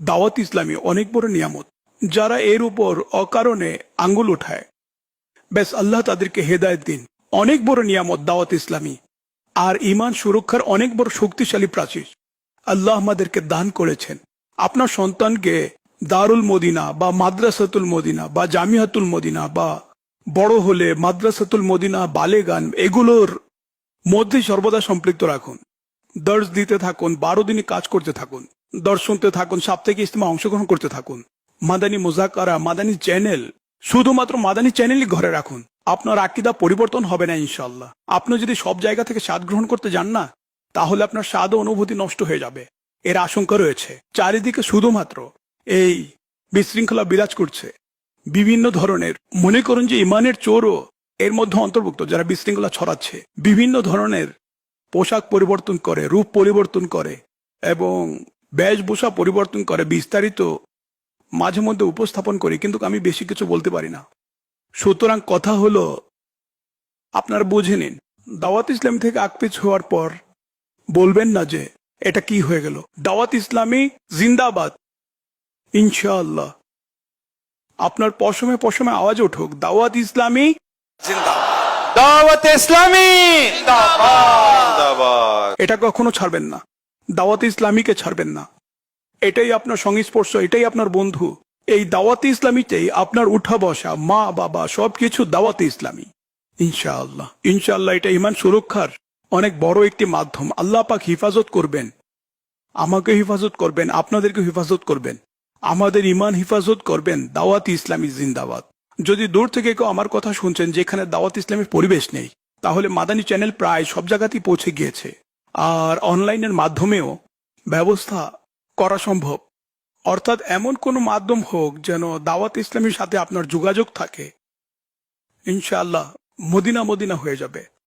দাওয়াত ইসলামী অনেক বড় নিয়ামত, যারা এর উপর অকারণে আঙ্গুল উঠায় ব্যাস আল্লাহ তাদেরকে হেদায়ত দিন। অনেক বড় নিয়ামত দাওয়াত ইসলামী। আর ইমান সুরক্ষার অনেক বড় শক্তিশালী প্রাচীর। আল্লাহ আমাদেরকে দান করেছেন। আপনার সন্তানকে দারুল মদিনা বা মাদ্রাসাতুল মদিনা বা জামিয়াতুল মদিনা বা বড় হলে মাদ্রাসাতুল মদিনা, বালেগান, এগুলোর মধ্যে সর্বদা সম্পৃক্ত রাখুন। দর্শ দিতে থাকুন, বারো দিনই কাজ করতে থাকুন। দর্শ শুনতে থাকুন, সাপ্তাহিক ইস্তেমা অংশগ্রহণ করতে থাকুন। মাদানী মুজাকারা মাদানী চ্যানেল, শুধুমাত্র মাদানী চ্যানেলই ঘরে রাখুন। আপনার আকিদা পরিবর্তন হবে না ইনশাল্লাহ আপনি যদি সব জায়গা থেকে স্বাদ গ্রহণ করতে যান না, তাহলে আপনার স্বাদ অনুভূতি নষ্ট হয়ে যাবে। এর আশঙ্কা রয়েছে। চারিদিকে শুধুমাত্র এই বিশৃঙ্খলা বিরাজ করছে। বিভিন্ন ধরনের, মনে করুন যে ইমানের চোরও এর মধ্যে অন্তর্ভুক্ত, যারা বিশৃঙ্খলা ছড়াচ্ছে। বিভিন্ন ধরনের পোশাক পরিবর্তন করে, রূপ পরিবর্তন করে এবং বেশভূষা পরিবর্তন করে বিস্তারিত মাঝে মধ্যে উপস্থাপন করি কিন্তু আমি বেশি কিছু বলতে পারি না। সুতরাং কথা হলো আপনার বুঝে নিন দাওয়াত ইসলাম থেকে আকপিছ হওয়ার পর বলবেন না যে এটা কি হয়ে গেল। দাওয়াত ইসলামী জিন্দাবাদ ইনশাআল্লাহ। আপনার পশমে পশমে আওয়াজ উঠুক দাওয়াত ইসলামী দাওয়াত ইসলামী জিন্দাবাদ। এটা কখনো ছাড়বেন না। দাওয়াত ইসলামীকে ছাড়বেন না। এটাই আপনার সংস্পর্শ, এটাই আপনার বন্ধু। এই দাওয়াত ইসলামীতেই আপনার উঠা বসা, মা, বাবা, সবকিছু দাওয়াত ইসলামী। ইনশাআল্লাহ। ইনশাআল্লাহ এটা ইমান সুরক্ষার অনেক বড় একটি মাধ্যম। আল্লাহ পাক হিফাজত করবেন। আমাকে হিফাজত করবেন, আপনাদেরকে হিফাজত করবেন। আমাদের ইমান হিফাজত করবেন, দাওয়াত ইসলামী জিন্দাবাদ। যদি দূর থেকে কেউ আমার কথা শুনছেন যেখানে দাওয়াত ইসলামের পরিবেশ নেই, তাহলে মাদানী চ্যানেল প্রায় সব জায়গাতেই পৌঁছে গিয়েছে। আর অনলাইনের মাধ্যমেও ব্যবস্থা করা সম্ভব। অর্থাৎ এমন কোনো মাধ্যম হোক যেন দাওয়াত ইসলামের সাথে আপনার যোগাযোগ থাকে। ইনশাআল্লাহ মদিনা মদিনা হয়ে যাবে।